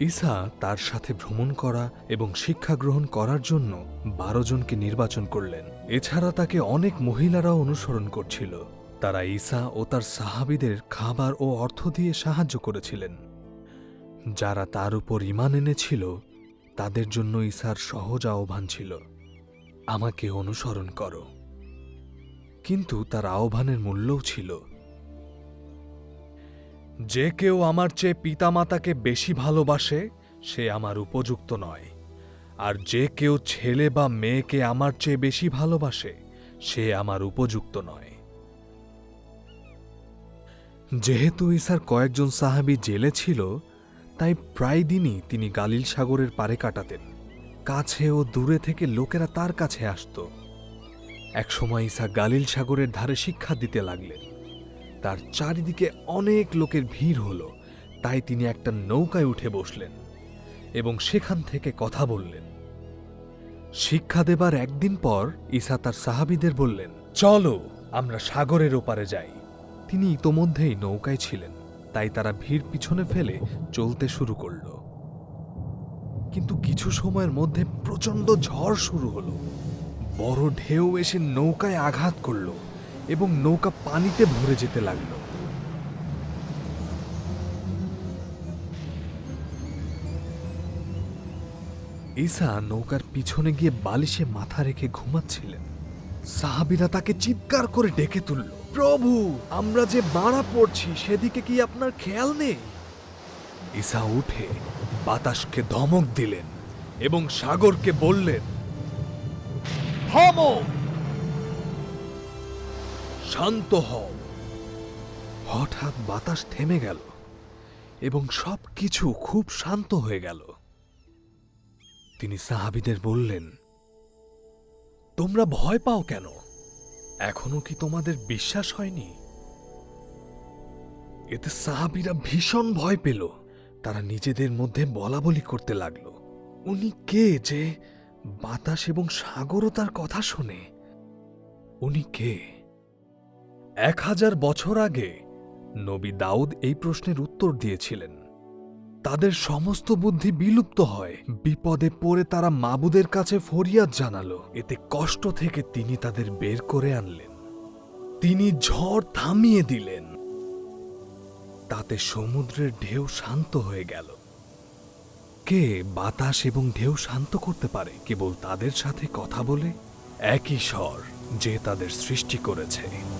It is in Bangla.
ঈসা তার সাথে ভ্রমণ করা এবং শিক্ষা গ্রহণ করার জন্য বারো জনকে নির্বাচন করলেন। এছাড়া তাকে অনেক মহিলারাও অনুসরণ করছিল। তারা ঈসা ও তার সাহাবিদের খাবার ও অর্থ দিয়ে সাহায্য করেছিলেন। যারা তার উপর ইমান এনেছিল, তাদের জন্য ঈসার সহজ আহ্বান ছিল, আমাকে অনুসরণ করো। কিন্তু তার আহ্বানের মূল্যও ছিল। যে কেউ আমার চেয়ে পিতামাতাকে বেশি ভালোবাসে, সে আমার উপযুক্ত নয়। আর যে কেউ ছেলে বা মেয়েকে আমার চেয়ে বেশি ভালোবাসে, সে আমার উপযুক্ত নয়। যেহেতু ইসার কয়েকজন সাহাবি জেলে ছিল, তাই প্রায় দিনই তিনি গালিল সাগরের পারে কাটাতেন। কাছে ও দূরে থেকে লোকেরা তার কাছে আসত। একসময় ঈসা গালিল সাগরের ধারে শিক্ষা দিতে লাগলেন। তার চারিদিকে অনেক লোকের ভিড় হলো, তাই তিনি একটা নৌকায় উঠে বসলেন এবং সেখান থেকে কথা বললেন। শিক্ষা দেবার একদিন পর ঈসা তার সাহাবিদের বললেন, চলো, আমরা সাগরের ওপারে যাই। তিনি ইতোমধ্যেই নৌকায় ছিলেন, তাই তারা ভিড় পিছনে ফেলে চলতে শুরু করল। কিন্তু কিছু সময়ের মধ্যে প্রচণ্ড ঝড় শুরু হলো। বড় ঢেউ এসে নৌকায় আঘাত করল। এবং নৌকা পানিতে ভরে যেতে লাগল। ঈসা নৌকার পিছনে গিয়ে বালিশে মাথা রেখে ঘুমাচ্ছিলেন। সাহাবিরা তাকে চিৎকার করে ডেকে তুলল, প্রভু, আমরা যে মারা পড়ছি সেদিকে কি আপনার খেয়াল নেই? ঈসা উঠে বাতাসকে ধমক দিলেন এবং সাগরকে বললেন, থামো শান্ত হও। হঠাৎ বাতাস থেমে গেল এবং সব কিছু খুব শান্ত হয়ে গেল। তিনি সাহাবিদের বললেন, তোমরা ভয় পাও কেন? এখনও কি তোমাদের বিশ্বাস হয়নি? এতে সাহাবিরা ভীষণ ভয় পেল। তারা নিজেদের মধ্যে বলা বলি করতে লাগল। উনি কে যে বাতাস এবং সাগরও তার কথা শোনে? উনি কে? এক হাজার বছর আগে নবী দাউদ এই প্রশ্নের উত্তর দিয়েছিলেন। তাদের সমস্ত বুদ্ধি বিলুপ্ত হয়। বিপদে পড়ে তারা মাবুদের কাছে ফরিয়াদ জানালো। এতে কষ্ট থেকে তিনি তাদের বের করে আনলেন। তিনি ঝড় থামিয়ে দিলেন। তাতে সমুদ্রের ঢেউ শান্ত হয়ে গেল। কে বাতাস এবং ঢেউ শান্ত করতে পারে? কেবল তাদের সাথে কথা বলে একই স্বর যে তাদের সৃষ্টি করেছে।